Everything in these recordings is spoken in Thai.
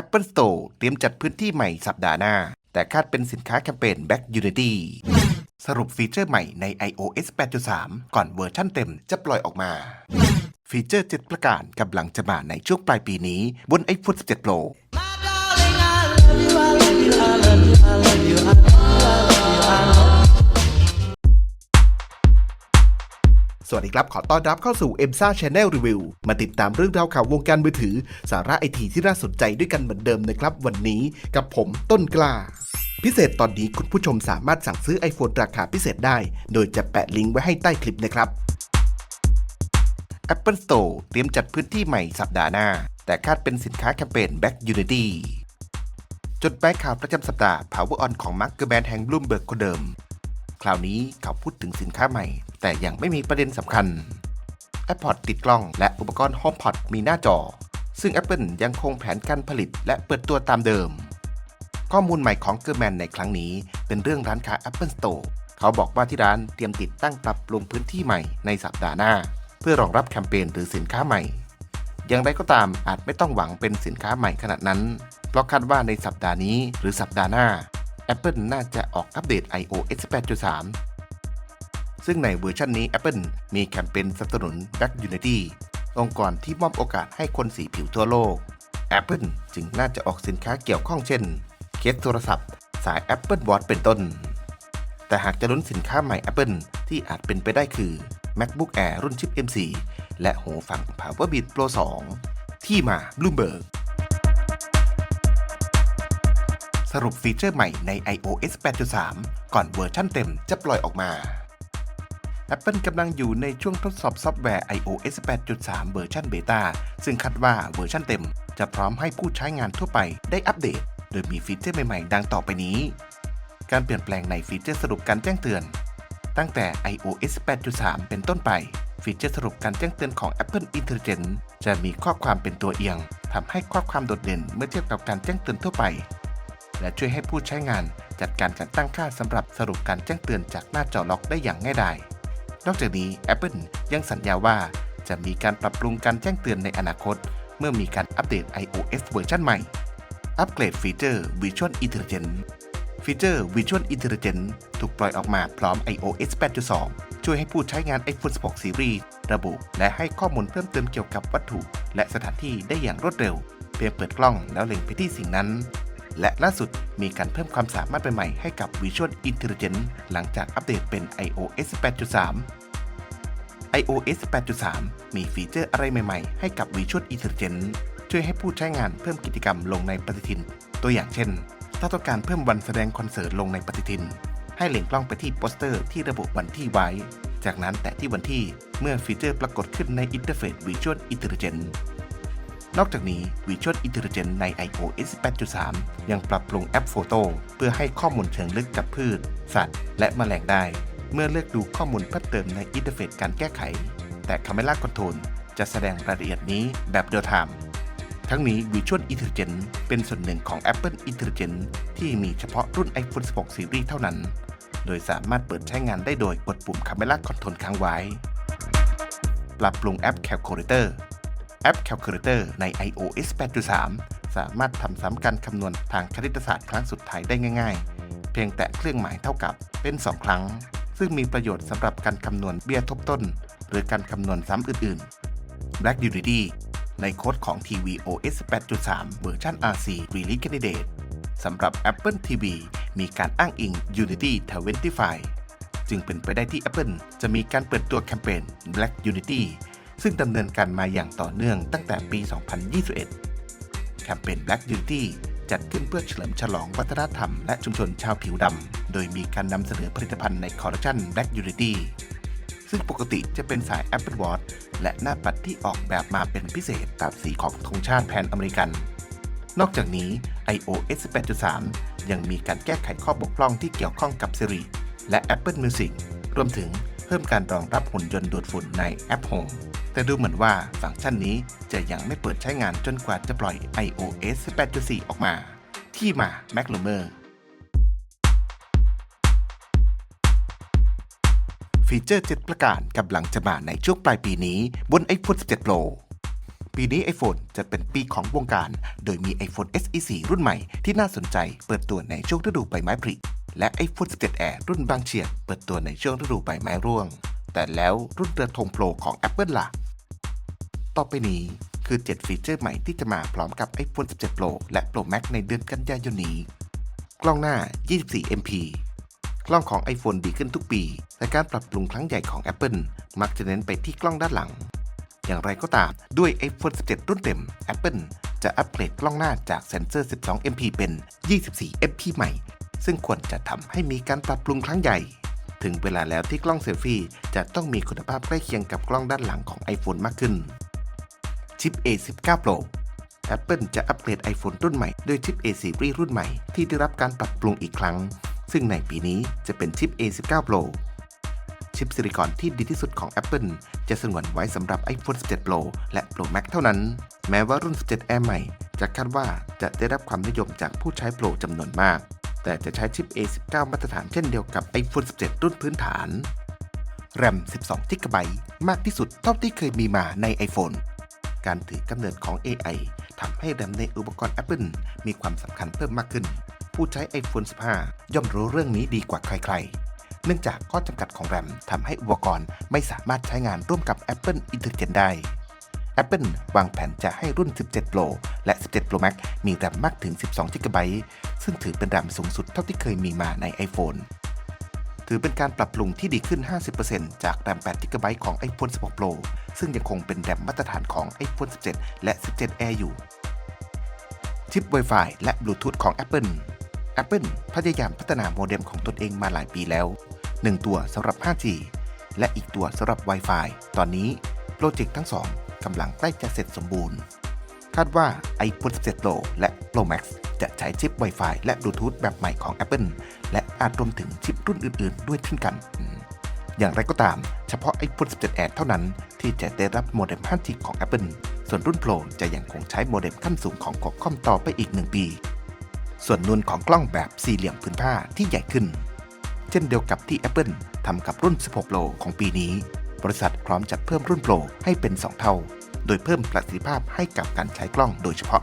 Apple Store เตรียมจัดพื้นที่ใหม่สัปดาห์หน้า แต่คาดเป็นสินค้าแคมเปญ Back Unity สรุปฟีเจอร์ใหม่ใน iOS 8.3 ก่อนเวอร์ชั่นเต็มจะปล่อยออกมา ฟีเจอร์ 7 ประการกำลังจะมาในช่วงปลายปีนี้บน iPhone 17 Pro วัสดีครับ ขอต้อนรับเข้าสู่ e m s a Channel Review มาติดตามเรื่องราวข่าววงการมือถือ สาระไอทีที่น่าสนใจด้วยกันเหมือนเดิมนะครับ วันนี้กับผมต้นกล้า พิเศษตอนนี้คุณผู้ชมสามารถสั่งซื้อ iPhone ราคาพิเศษได้ โดยจะแปะลิงก์ไว้ให้ใต้คลิปนะครับ Apple Store เตรียมจัดพื้นที่ใหม่สัปดาห์หน้า แต่คาดเป็นสินค้าแคมเปญ Back Unity จดหมายข่าวประจำสัปดาห์ Power On ของมาร์คเกอร์แบนแห่งบลูมเบิร์กคนเดิม ราวนี้เขาพูดถึงสินค้าใหม่ แต่ยังไม่มีประเด็นสำคัญ AirPods ติดกล้องและอุปกรณ์ HomePod มีหน้าจอ ซึ่ง Apple ยังคงแผนการผลิตและเปิดตัวตามเดิม ข้อมูลใหม่ของเกอร์แมนในครั้งนี้ เป็นเรื่องร้านค้า Apple Store เขาบอกว่าที่ร้านเตรียมติดตั้งปรับปรุงพื้นที่ใหม่ในสัปดาห์หน้า เพื่อรองรับแคมเปญหรือสินค้าใหม่ อย่างไรก็ตามอาจไม่ต้องหวังเป็นสินค้าใหม่ขนาดนั้น เพราะคาดว่าในสัปดาห์นี้หรือสัปดาห์หน้า Apple น่าจะออกอัปเดต iOS 8.3 ซึ่งในเวอร์ชันนี้ Apple มีแคมเปญสนับสนุน Back Unity องค์กรที่มอบโอกาสให้คนสีผิวทั่วโลก Apple จึงน่าจะออกสินค้าเกี่ยวข้องเช่น เคสโทรศัพท์ สาย Apple Watch เป็นต้น แต่หากจะลุ้นสินค้าใหม่ Apple ที่อาจเป็นไปได้คือ MacBook Air รุ่นชิป M4 และหูฟัง PowerBeat Pro 2 ที่มา Bloomberg รุปฟีเจอร์ใหม่ใน iOS 8.3 ก่อนเวอร์ชั่นเต็มจะปล่อยออกมา Apple กำลังอยู่ในช่วงทดสอบซอฟต์แวร์ iOS 8.3 เวอร์ชันเบต้าซึ่งคาดว่าเวอร์ชันเต็ม จะพร้อมให้ผู้ใช้งานทั่วไปได้อัปเดต โดยมีฟีเจอร์ใหม่ๆ ดังต่อไปนี้ การเปลี่ยนแปลงในฟีเจอร์สรุปการแจ้งเตือน ตั้งแต่ iOS 8.3 เป็นต้นไป ฟีเจอร์สรุปการแจ้งเตือนของ Apple Intelligence จะมีข้อความเป็นตัวเอียงทำให้ข้อความโดดเด่นเมื่อเทียบกับการแจ้งเตือนทั่วไป และช่วยให้ผู้ใช้งานจัดการการตั้งค่าสำหรับสรุปการแจ้งเตือนจากหน้าจอล็อกได้อย่างง่ายดายนอกจากนี้ Apple ยังสัญญาว่าจะมีการปรับปรุงการแจ้งเตือนในอนาคต เมื่อมีการอัปเดต iOS เวอร์ชันใหม่ อัปเกรดฟีเจอร์ Visual Intelligence ฟีเจอร์ Visual Intelligence ถูกปล่อยออกมาพร้อม iOS 8.2 ช่วยให้ผู้ใช้งาน iPhone 16 Series ระบุและให้ข้อมูลเพิ่มเติมเกี่ยวกับวัตถุ และสถานที่ได้อย่างรวดเร็ว เพียงเปิดกล้องแล้วเล็งไปที่สิ่งนั้น และล่าสุดมีการเพิ่มความสามารถใหม่ๆให้กับ Visual Intelligence หลังจากอัปเดตเป็น iOS 8.3 iOS 8.3 มีฟีเจอร์อะไรใหม่ๆ ให้กับ Visual Intelligence ช่วยให้ผู้ใช้งานเพิ่มกิจกรรมลงในปฏิทิน ตัวอย่างเช่น ถ้าต้องการเพิ่มวันแสดงคอนเสิร์ตลงในปฏิทิน ให้เล็งกล้องไปที่โปสเตอร์ที่ระบุวันที่ไว้ จากนั้นแตะที่วันที่เมื่อฟีเจอร์ปรากฏขึ้นในอินเทอร์เฟซ Visual Intelligence นอกจากนี้ Visual Intelligence ใน iOS 8.3 ยังปรับปรุงแอปโฟโต้เพื่อให้ข้อมูลเชิงลึกกับพืช สัตว์ และแมลงได้ เมื่อเลือกดูข้อมูลเพิ่มเติมในอินเทอร์เฟซการแก้ไข แต่ Camera Control จะแสดงรายละเอียดนี้แบบเรียลไทม์ทั้งนี้ Visual Intelligence เป็นส่วนหนึ่งของ Apple Intelligence ที่มีเฉพาะรุ่น iPhone 16 Series เท่านั้น โดยสามารถเปิดใช้งานได้โดยกดปุ่ม Camera Control ค้างไว้ ปรับปรุงแอป Calculator แอป Calculator ใน iOS 8.3 สามารถทำซ้ำการคำนวณทางคณิตศาสตร์ครั้งสุดท้ายได้ง่าย ๆ เพียงแต่เครื่องหมายเท่ากับเป็น 2 ครั้ง ซึ่งมีประโยชน์สำหรับการคำนวณเบี้ยทบต้น หรือการคำนวณซ้ำอื่นๆ Black Unity ในโค้ดของ tvOS 8.3 เวอร์ชัน RC Release Candidate สำหรับ Apple TV มีการอ้างอิง Unity 25จึงเป็นไปได้ที่ Apple จะมีการเปิดตัวแคมเปญ Black Unity ซึ่งดำเนินการมาอย่างต่อเนื่องตั้งแต่ปี 2021 แคมเปญ Black Unity จัดขึ้นเพื่อเฉลิมฉลองวัฒนธรรมและชุมชนชาวผิวดำ โดยมีการนำเสนอผลิตภัณฑ์ในคอลเลคชัน Black Unity ซึ่งปกติจะเป็นสาย Apple Watch และหน้าปัดที่ออกแบบมาเป็นพิเศษตามสีของธงชาติแผนอเมริกัน นอกจากนี้ iOS 8.3 ยังมีการแก้ไขข้อบกพร่องที่เกี่ยวข้องกับ Siri และ Apple Music รวมถึงเพิ่มการรองรับหุ่นยนต์ดูดฝุ่นในแอป Home แต่ดูเหมือนว่าฟังก์ชันนี้จะยังไม่เปิดใช้งานจนกว่าจะปล่อย iOS 8.4 ออกมา ที่มา m a c l u m e r ฟีเจอร์ 7 ประการกำลังจะมาในช่วงปลายปีนี้บน iPhone 17 Pro ปีนี้ iPhone จะเป็นปีของวงการ โดยมี iPhone SE 4รุ่นใหม่ที่น่าสนใจเปิดตัวในช่วงฤดูใบไม้ผลิและ iPhone 17 Air รุ่นบางเฉียดเปิดตัวในช่วงฤดูใบไม้ร่วง แต่แล้วรุ่นเรือธงโปรของ Apple ล่ะ ต่อไปนี้คือ 7 ฟีเจอร์ใหม่ที่จะมาพร้อมกับ iPhone 17 Pro และ Pro Max ในเดือนกันยายนนี้ กล้องหน้า 24 MP กล้องของ iPhone ดีขึ้นทุกปี และการปรับปรุงครั้งใหญ่ของ Apple มักจะเน้นไปที่กล้องด้านหลัง อย่างไรก็ตามด้วย iPhone 17 รุ่นเต็ม Apple จะอัปเกรดกล้องหน้าจากเซ็นเซอร์ 12 MP เป็น 24 MP ใหม่ ซึ่งควรจะทำให้มีการปรับปรุงครั้งใหญ่ ถึงเวลาแล้วที่กล้องเซลฟี่จะต้องมีคุณภาพใกล้เคียงกับกล้องด้านหลังของ iPhone มากขึ้น ชิป A19 Pro Apple จะอัปเกรด iPhone รุ่นใหม่ด้วยชิป A Series รุ่นใหม่ที่ได้รับการปรับปรุงอีกครั้ง ซึ่งในปีนี้จะเป็นชิป A19 Pro ชิปซิลิคอนที่ดีที่สุดของ Apple จะสงวนไว้สำหรับ iPhone 17 Pro และ Pro Max เท่านั้น แม้ว่ารุ่น 17 Air ใหม่ จะคาดว่าจะได้รับความนิยมจากผู้ใช้ Pro จำนวนมาก แต่จะใช้ชิป A19 มาตรฐานเช่นเดียวกับ iPhone 17 รุ่นพื้นฐาน RAM 12 GB มากที่สุดเท่าที่เคยมีมาใน iPhone การถือกำเนิดของ AI ทำให้แรมในอุปกรณ์ Apple มีความสำคัญเพิ่มมากขึ้น ผู้ใช้ iPhone 15 ย่อมรู้เรื่องนี้ดีกว่าใครๆ เนื่องจากข้อจำกัดของแรมทำให้อุปกรณ์ไม่สามารถใช้งานร่วมกับ Apple Intelligence ได้ Apple วางแผนจะให้รุ่น 17 Pro และ 17 Pro Max มีแรมมากถึง 12 GB ซึ่งถือเป็นแรมสูงสุดเท่าที่เคยมีมาใน iPhone ถือเป็นการปรับปรุงที่ดีขึ้น 50%จากแรม8 GB ของ iPhone 16 Pro ซึ่งยังคงเป็นแรมมาตรฐานของ iPhone 17 และ 17 Air อยู่ ชิป Wi-Fi และ Bluetooth ของ Apple Apple พยายามพัฒนาโมเด็มของตนเองมาหลายปีแล้ว 1 ตัวสำหรับ 5G และอีกตัวสำหรับ Wi-Fi ตอนนี้โปรเจกต์ทั้งสองกำลังใกล้จะเสร็จสมบูรณ์ คาดว่า iPhone 17 Pro และ Pro Max จะใช้ชิป Wi-Fi และ Bluetooth แบบใหม่ของ Apple และอาจรวมถึงชิปรุ่นอื่นๆ ด้วยเช่นกัน อย่างไรก็ตาม เฉพาะ iPhone 17 Air เท่านั้นที่จะได้รับโมเด็ม 5G ของ Apple ส่วนรุ่น Pro จะยังคงใช้โมเด็มขั้นสูงของ Qualcomm ต่อไปอีก 1 ปี ส่วนนูนของกล้องแบบสี่เหลี่ยมผืนผ้าที่ใหญ่ขึ้น เช่นเดียวกับที่ Apple ทำกับรุ่น 16 Pro ของปีนี้ บริษัทพร้อมจัดเพิ่มรุ่น Pro ให้เป็น 2 เท่า โดยเพิ่มประสิทธิภาพให้กับการใช้กล้องโดยเฉพาะ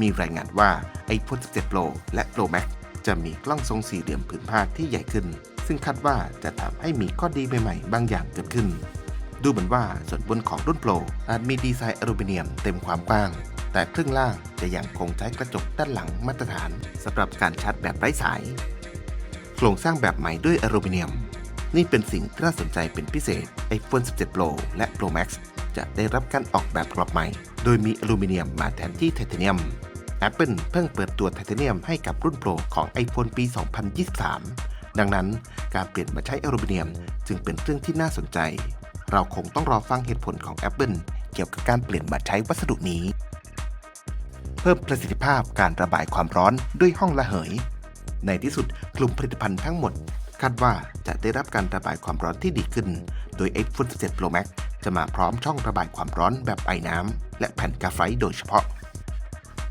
มีรายงานว่า iPhone 17 Pro และ Pro Max จะมีกล้องทรงสี่เหลี่ยมผืนผ้าที่ใหญ่ขึ้น ซึ่งคาดว่าจะทำให้มีข้อดีใหม่ๆ บางอย่างเกิดขึ้น ดูเหมือนว่าส่วนบนของรุ่น Pro อาจมีดีไซน์อลูมิเนียมเต็มความกว้าง แต่ครึ่งล่างจะยังคงใช้กระจกด้านหลังมาตรฐานสำหรับการชาร์จแบบไร้สาย โครงสร้างแบบใหม่ด้วยอลูมิเนียม นี่เป็นสิ่งที่น่าสนใจเป็นพิเศษ iPhone 17 Pro และ Pro Max จะได้รับการออกแบบกรอบใหม่ โดยมีอลูมิเนียมมาแทนที่ไทเทเนียม Apple เพิ่งเปิดตัวไทเทเนียมให้กับรุ่น Pro ของ iPhone ปี 2023 ดังนั้นการเปลี่ยนมาใช้อลูมิเนียมจึงเป็นเรื่องที่น่าสนใจ เราคงต้องรอฟังเหตุผลของ Apple เกี่ยวกับการเปลี่ยนมาใช้วัสดุนี้ เพิ่มประสิทธิภาพการระบายความร้อนด้วยห้องระเหย ในที่สุดกลุ่มผลิตภัณฑ์ทั้งหมดคาดว่าจะได้รับการระบายความร้อนที่ดีขึ้น โดย iPhone 17 Pro Max จะมาพร้อมช่องระบายความร้อนแบบไอ้น้ำและแผ่นกาไฟโดยเฉพาะ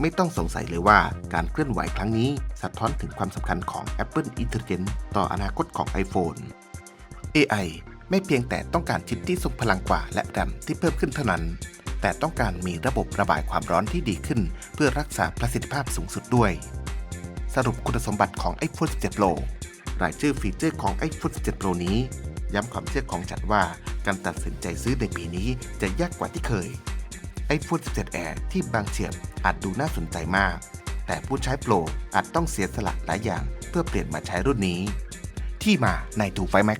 ไม่ต้องสงสัยเลยว่าการเคลื่อนไหวครั้งนี้สะท้อนถึงความสำคัญของ Apple Intelligence ต่ออนาคตของ iPhone AI ไม่เพียงแต่ต้องการชิปที่ทรงพลังกว่าและแรมที่เพิ่มขึ้นเท่านั้น แต่ต้องการมีระบบระบายความร้อนที่ดีขึ้น เพื่อรักษาประสิทธิภาพสูงสุดด้วย สรุปคุณสมบัติของ iPhone 17 Pro รายชื่อฟีเจอร์ของ iPhone 17 Pro นี้ ย้ำความเชื่อของฉันว่าการตัดสินใจซื้อในปีนี้จะยากกว่าที่เคย iPhone 17 Air ที่บางเฉียบอาจดูน่าสนใจมาก แต่ผู้ใช้โปรอาจต้องเสียสละหลายอย่างเพื่อเปลี่ยนมาใช้รุ่นนี้ ที่มาในทูไฟแม็ก